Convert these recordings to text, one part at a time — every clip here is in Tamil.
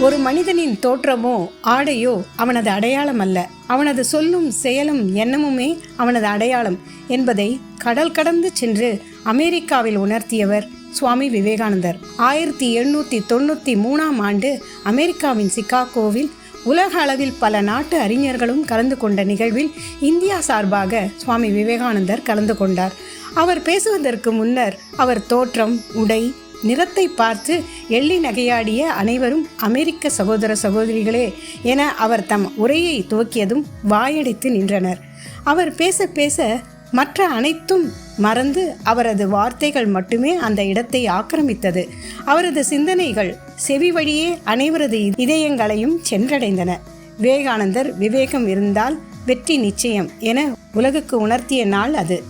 ஒரு மனிதனின் தோற்றமோ ஆடையோ அவனது அடையாளம் அல்ல. அவனது சொல்லும் செயலும் எண்ணமுமே அவனது அடையாளம் என்பதை கடல் கடந்து சென்று அமெரிக்காவில் உணர்த்தியவர் சுவாமி விவேகானந்தர். ஆயிரத்தி எண்ணூற்றி தொண்ணூற்றி மூணாம் ஆண்டு அமெரிக்காவின் சிகாகோவில் உலக அளவில் பல நாட்டு அறிஞர்களும் கலந்து கொண்ட நிகழ்வில் இந்தியா சார்பாக சுவாமி விவேகானந்தர் கலந்து கொண்டார். அவர் பேசுவதற்கு முன்னர் அவர் தோற்றம் உடை நிறத்தை பார்த்து எள்ளி நகையாடிய அனைவரும் அமெரிக்க சகோதர சகோதரிகளே என அவர் தம் உரையை துவக்கியதும் வாயடைத்து நின்றனர். அவர் பேச பேச மற்ற அனைத்தும் மறந்து அவரது வார்த்தைகள் மட்டுமே அந்த இடத்தை ஆக்கிரமித்தது. அவரது சிந்தனைகள் செவி வழியே அனைவரது இதயங்களையும் சென்றடைந்தன. விவேகானந்தர் விவேகம் இருந்தால் வெற்றி நிச்சயம் என உலகுக்கு உணர்த்திய நாள் அது.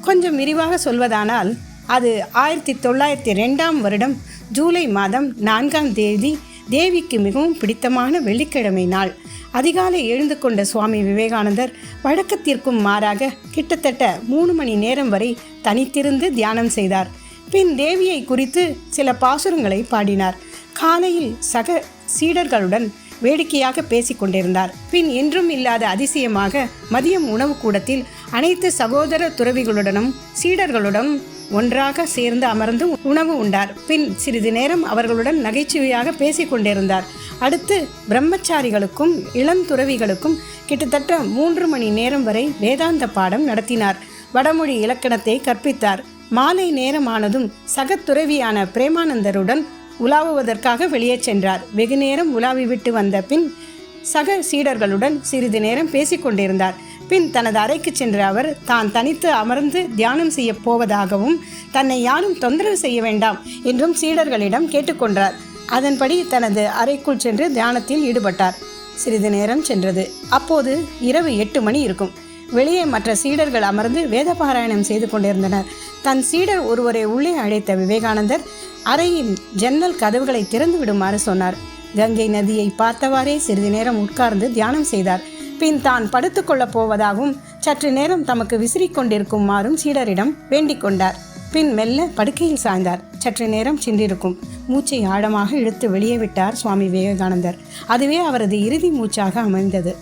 கொஞ்சம் விரிவாக சொல்வதானால் அது ஆயிரத்தி தொள்ளாயிரத்தி ரெண்டாம் வருடம் ஜூலை மாதம் நான்காம் தேதி தேவிக்கு மிகவும் பிடித்தமான வெள்ளிக்கிழமை நாள். அதிகாலை எழுந்து கொண்ட சுவாமி விவேகானந்தர் வழக்கத்திற்கும் மாறாக கிட்டத்தட்ட மூணு மணி நேரம் வரை தனித்திருந்து தியானம் செய்தார். பின் தேவியை குறித்து சில பாசுரங்களை பாடினார். காலையில் சக சீடர்களுடன் வேடிக்கையாக பேசிக்கொண்டிருந்தார் பின் என்றும் இல்லாத அதிசயமாக மதியம் உணவு கூடத்தில் அனைத்து சகோதர துறவிகளுடனும் சீடர்களுடன் ஒன்றாக சேர்ந்து அமர்ந்து உணவு உண்டார். பின் சிறிது நேரம் அவர்களுடன் நகைச்சுவையாக பேசிக்கொண்டிருந்தார் அடுத்து பிரம்மச்சாரிகளுக்கும் இளந்துறவிகளுக்கும் கிட்டத்தட்ட மூன்று மணி நேரம் வரை வேதாந்த பாடம் நடத்தினார். வடமொழி இலக்கணத்தை கற்பித்தார். மாலை நேரமானதும் சகத்துறவியான பிரேமானந்தருடன் உலாவுவதற்காக வெளியே சென்றார். வெகு நேரம் உலாவி விட்டு வந்த பின் சக சீடர்களுடன் சிறிது நேரம் பேசிக்கொண்டிருந்தார் பின் தனது அறைக்கு சென்ற அவர் தான் தனித்து அமர்ந்து தியானம் செய்ய போவதாகவும் தன்னை யாரும் தொந்தரவு செய்ய வேண்டாம் என்றும் சீடர்களிடம் கேட்டுக்கொண்டார் அதன்படி தனது அறைக்குள் சென்று தியானத்தில் ஈடுபட்டார். சிறிது நேரம் சென்றது. அப்போது இரவு எட்டு மணி இருக்கும். வெளியே மற்ற சீடர்கள் அமர்ந்து வேத பாராயணம் செய்து கொண்டிருந்தனர். தன் சீடர் ஒருவரை உள்ளே அழைத்த விவேகானந்தர் அறையின் ஜன்னல் கதவுகளை திறந்து விடுமாறு சொன்னார். கங்கை நதியை பார்த்தவாறே சிறிது நேரம் உட்கார்ந்து தியானம் செய்தார். பின் தான் படுத்துக்கொள்ளப் போவதாகவும் சற்று நேரம் தமக்கு விசிறிக் கொண்டிருக்குமாறும் சீடரிடம் வேண்டிக் கொண்டார். பின் மெல்ல படுக்கையில் சாய்ந்தார். சற்று நேரம் சென்றிருக்கும் மூச்சை ஆழமாக இழுத்து வெளியே விட்டார் சுவாமி விவேகானந்தர். அதுவே அவரது இறுதி மூச்சாக அமைந்தது.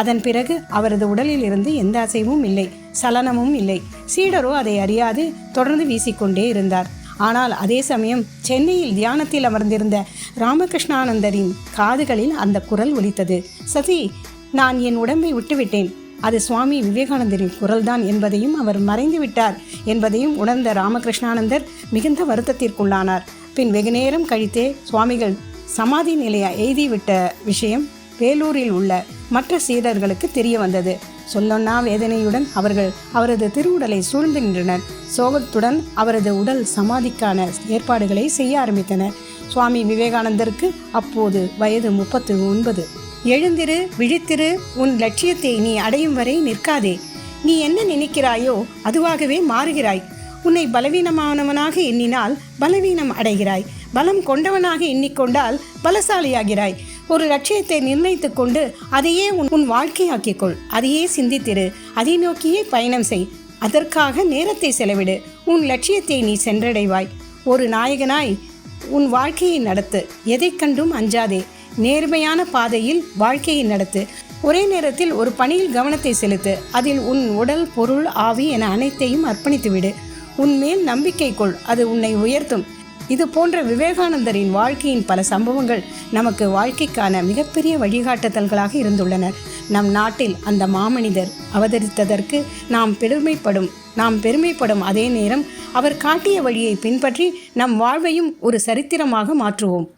அதன் பிறகு அவரது உடலில் இருந்து எந்த அசைவும் இல்லை சலனமும் இல்லை. சீடரோ அதை அறியாது தொடர்ந்து வீசிக்கொண்டே இருந்தார். ஆனால் அதே சமயம் சென்னையில் தியானத்தில் அமர்ந்திருந்த ராமகிருஷ்ணானந்தரின் காதுகளில் அந்த குரல் ஒலித்தது. சதி நான் என் உடம்பை விட்டுவிட்டேன். அது சுவாமி விவேகானந்தரின் குரல்தான் என்பதையும் அவர் மறைந்து விட்டார் என்பதையும் உணர்ந்த ராமகிருஷ்ணானந்தர் மிகுந்த வருத்தத்திற்குள்ளானார். பின் வெகுநேரம் கழித்தே சுவாமிகள் சமாதி நிலையை எய்திவிட்ட விஷயம் வேலூரில் உள்ள மற்ற சீடர்களுக்கு தெரிய வந்தது. சொல்லொன்னா வேதனையுடன் அவர்கள் அவரது திருவுடலை சூழ்ந்து நின்றனர். சோகத்துடன் அவரது உடல் சமாதிக்கான ஏற்பாடுகளை செய்ய ஆரம்பித்தனர். சுவாமி விவேகானந்தருக்கு அப்போது வயது முப்பத்து ஒன்பது எழுந்திரு விழித்திரு உன் லட்சியத்தை நீ அடையும் வரை நிற்காதே. நீ என்ன நினைக்கிறாயோ அதுவாகவே மாறுகிறாய். உன்னை பலவீனமானவனாக எண்ணினால் பலவீனம் அடைகிறாய். பலம் கொண்டவனாக எண்ணிக்கொண்டால் பலசாலியாகிறாய். ஒரு லட்சியத்தை நிர்ணயித்துக் கொண்டு அதையே உன் உன் வாழ்க்கையாக்கிக் கொள் அதையே சிந்தித்திரு. அதை நோக்கியே பயணம் செய். அதற்காக நேரத்தை செலவிடு. உன் லட்சியத்தை நீ சென்றடைவாய். ஒரு நாயகனாய் உன் வாழ்க்கையை நடத்து. எதைக் கண்டும் அஞ்சாதே. நேர்மையான பாதையில் வாழ்க்கையை நடத்து. ஒரே நேரத்தில் ஒரு பணியில் கவனத்தை செலுத்து. அதில் உன் உடல் பொருள் ஆவி என அனைத்தையும் அர்ப்பணித்துவிடு. உன் மேல் நம்பிக்கை கொள். அது உன்னை உயர்த்தும். இது போன்ற விவேகானந்தரின் வாழ்க்கையின் பல சம்பவங்கள் நமக்கு வாழ்க்கைக்கான மிகப்பெரிய வழிகாட்டுதல்களாக இருந்துள்ளன. நம் நாட்டில் அந்த மாமனிதர் அவதரித்ததற்கு நாம் பெருமைப்படும் நாம் பெருமைப்படும் அதே நேரம் அவர் காட்டிய வழியை பின்பற்றி நம் வாழ்வையும் ஒரு சரித்திரமாக மாற்றுவோம்.